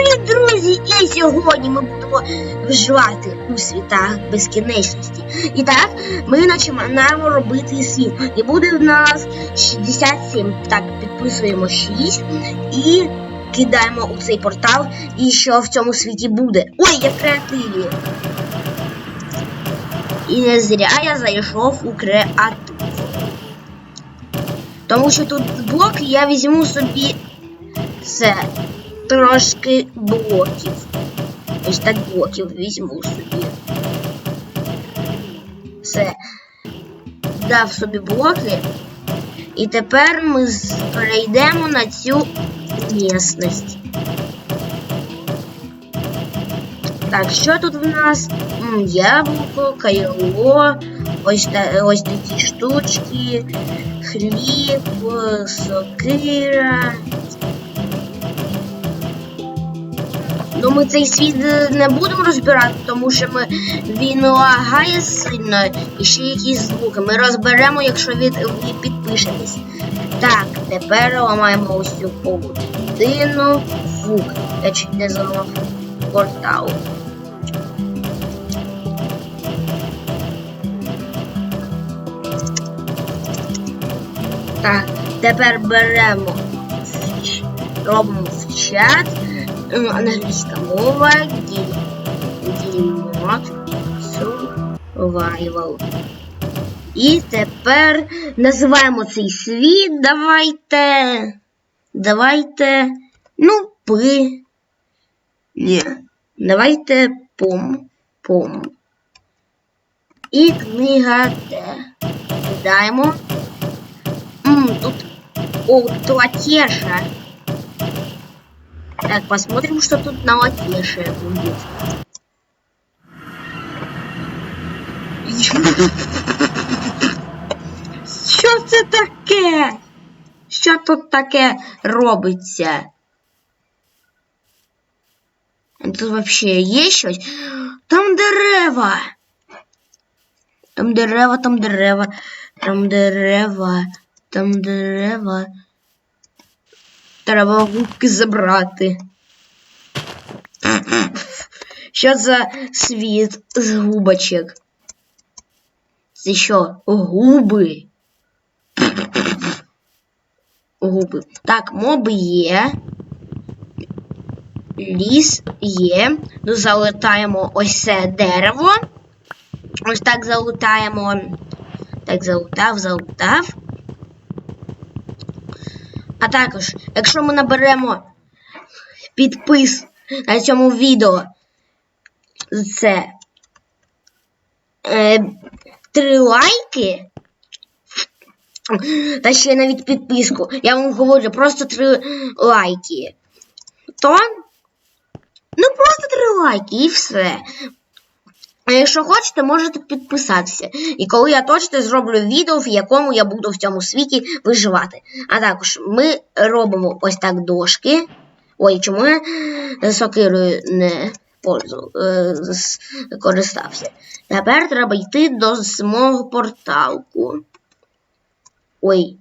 Привіт, друзі! І сьогодні ми будемо виживати у світах безкінечності. І так, ми починаємо робити світ. І буде в нас 67. Так, підписуємо 6 і кидаємо у цей портал. І що в цьому світі буде. Ой, я креативі! І не зря я зайшов у креатив. Тому що тут блок я візьму собі це трошки блоків. Ось так блоків візьму собі. Все. Дав собі блоки. І тепер ми перейдемо на цю місність. Так, що тут в нас? Яблуко, кайло, ось, та, ось такі штучки, хліб, сокира. Ну, ми цей світ е, не будемо розбирати, тому що ми, він лагає сильно і ще якісь звуки. Ми розберемо, якщо ви підпишетесь. Так, тепер ламаємо ось цю паутину. Фук. Я чуть не зламав портал. Так, тепер беремо, робимо в чат англійська мова, геймод, survival. І тепер називаємо цей світ. Давайте. Давайте. Ну, пи. Ні. Давайте пом. Пом. І книга Д. Кидаємо. М, тут о, тут. Так, посмотрим, что тут на латеше будет. Що це таке? Що тут таке робиться? Тут вообще є щось? Там дерева. Там дерева, там дерева, там дерева, там дерева. Треба губки забрати. Що за світ з губочок? Це що? Губи? Губи. Так, моби є. Ліс є. Ну, залутаємо ось це дерево. Ось так залутаємо. Так, залутав, залутав. Також, якщо ми наберемо підпис на цьому відео, це е, три лайки. Та ще навіть підписку. Я вам говорю, просто три лайки. То. Ну, просто три лайки і все. А якщо хочете, можете підписатися. І коли я точно зроблю відео, в якому я буду в цьому світі виживати. А також ми робимо ось так дошки. Ой, чому я сокирою не пользу, е, користався? Тепер треба йти до самого порталку. Ой.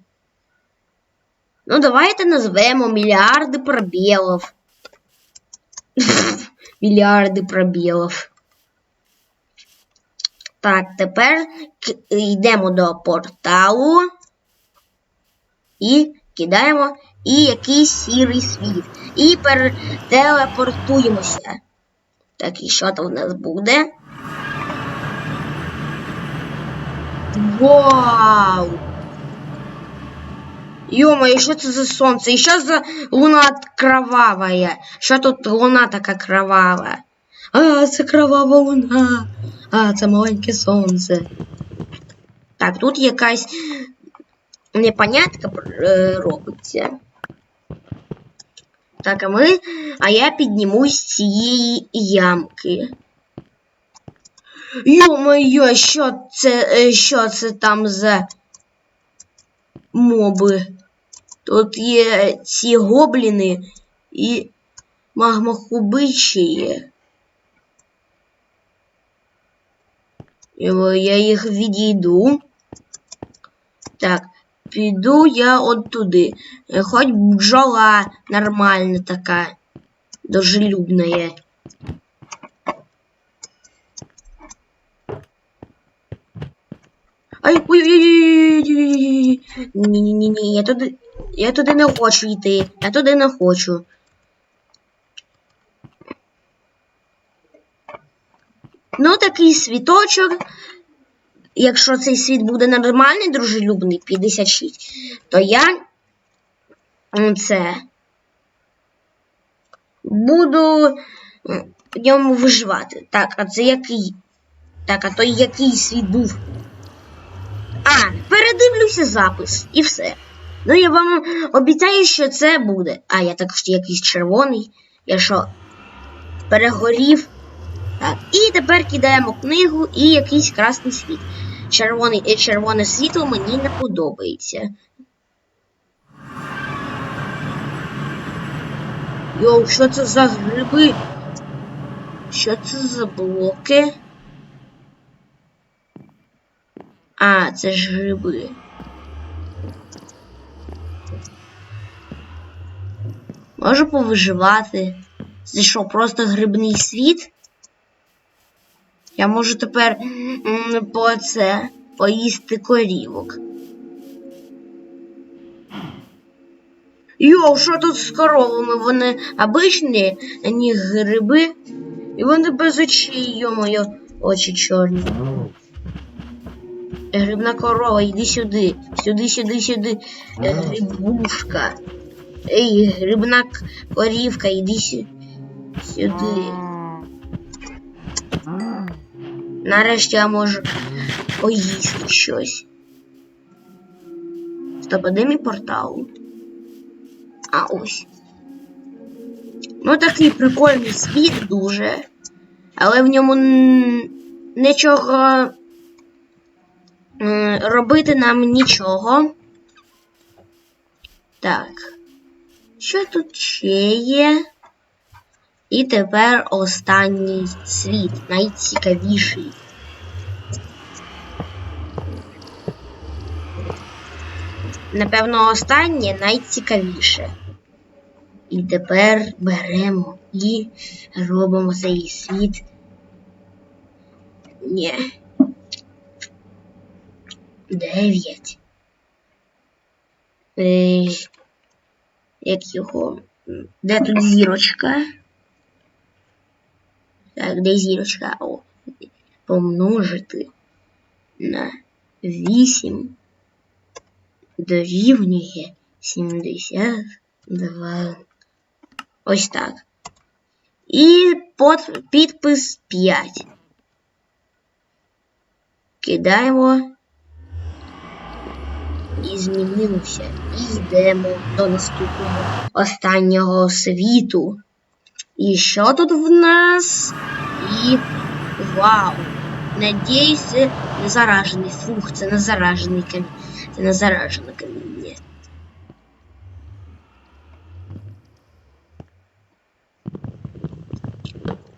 Ну, давайте назвемо мільярди пробілів. мільярди пробілів. Так, тепер йдемо до порталу і кидаємо і якийсь сірий світ. І перетелепортуємося. Так, і що там у нас буде? Вау! Ё-моё, що це за сонце? І що за луна кровавая? Що тут луна така кровава? А, це кровава луна. А, це маленьке сонце. Так, тут якась непонятка е, робиться. Так, а ми. А я піднімусь з цієї ямки. Йо-моє, що це, е, що це там за моби? Тут є ці гобліни і магмохубичі є. Я їх відійду. Так, піду я от туди. Е, Хоч бджола нормальна така. дружелюбное. Ай, ой, ой, ой, ой, ой, ні, ні, ні, ні, я туди, я туди не хочу йти, я туди не хочу. Ну, такий світочок. Якщо цей світ буде нормальний, дружелюбний 56, то я це буду в ньому виживати. Так, а це який? Так, а той який світ був? А, передивлюся запис і все. Ну, я вам обіцяю, що це буде. А, я також якийсь червоний. Я що? Перегорів. Так, і тепер кидаємо книгу і якийсь красний світ. Червоний, е, червоне світло мені не подобається. Йоу, що це за гриби? Що це за блоки? А, це ж гриби. Можу повиживати. Це що, просто грибний світ? Я можу тепер по це поїсти корівок. Йоу, що тут з коровами? Вони обичні, не гриби. І вони без очей, йо-моє, очі чорні. Грибна корова, йди сюди. Сюди, сюди, сюди. Грибушка. Ей, грибна корівка, йди сюди. Нарешті я можу поїсти щось. Стоп, а де мій портал? А ось. Ну такий прикольний світ дуже. Але в ньому нічого робити нам нічого. Так. Що тут ще є? І тепер останній світ, найцікавіший. Напевно, останнє найцікавіше. І тепер беремо і робимо цей світ. Ні. Дев'ять. Е, як його? Де тут зірочка? Так, де зірочка? О, помножити на 8 дорівнює 72. Ось так. І под, підпис 5. Кидаємо. І змінилося. І йдемо до наступного останнього світу. І що тут в нас? І вау! Надіюсь, це не заражений. Фух, це не заражений камінь. Це не заражене каміння.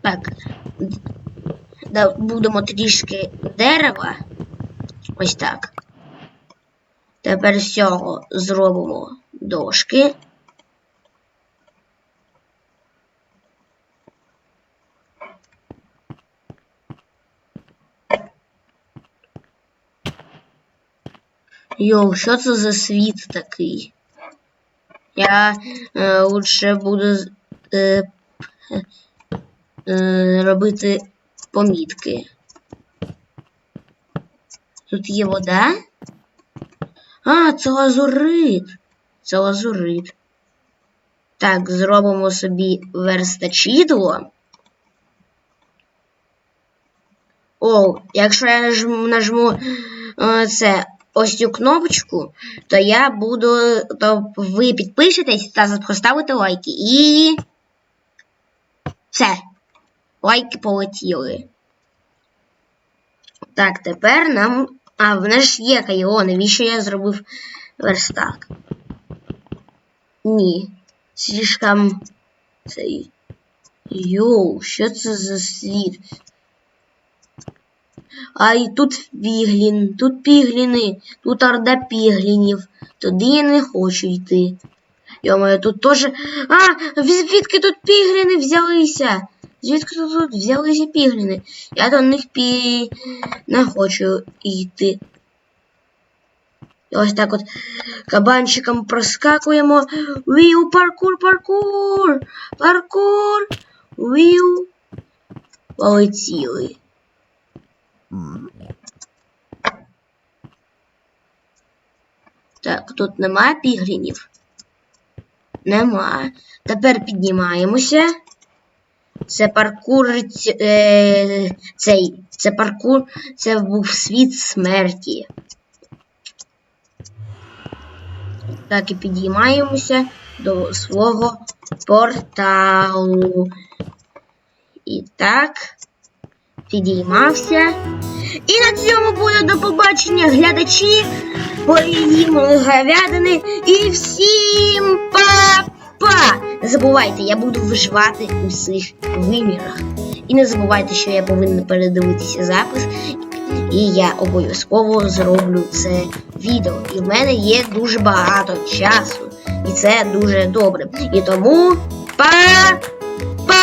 Так. Будемо трішки дерева. Ось так. Тепер з зробимо дошки. Йоу, що це за світ такий? Я е, лучше буду е, е, робити помітки. Тут є вода? А, це лазурит. Це лазурит. Так, зробимо собі верстачідло. О, якщо я нажму, нажму е, це ось цю кнопочку, то я буду. То ви підпишетесь та поставите лайки. І. Все. Лайки полетіли. Так, тепер нам. А, в нас ж є кайло, навіщо я зробив верстак? Ні. Слишком цей. Йоу, що це за світ? А і тут піглін, тут пігліни, тут орда піглінів. Туди я не хочу йти. Йомаю, тут теж. А, звідки тут пігрини взялися? Звідки тут, взялися пігрини? Я до них пі... не хочу йти. І ось так от кабанчиком проскакуємо. Віу, паркур, паркур! Паркур! Віу. Полетіли. Так, тут немає пігрінів. Нема. Тепер піднімаємося. Це паркур. Е, цей. Це паркур. Це був світ смерті. Так і підіймаємося до свого порталу. І так. Підіймався. І на цьому буде до побачення глядачі. Поїмо говядини і всім па-па! Не забувайте, я буду виживати у всіх вимірах. І не забувайте, що я повинен передивитися запис, і я обов'язково зроблю це відео. І в мене є дуже багато часу. І це дуже добре. І тому па-па!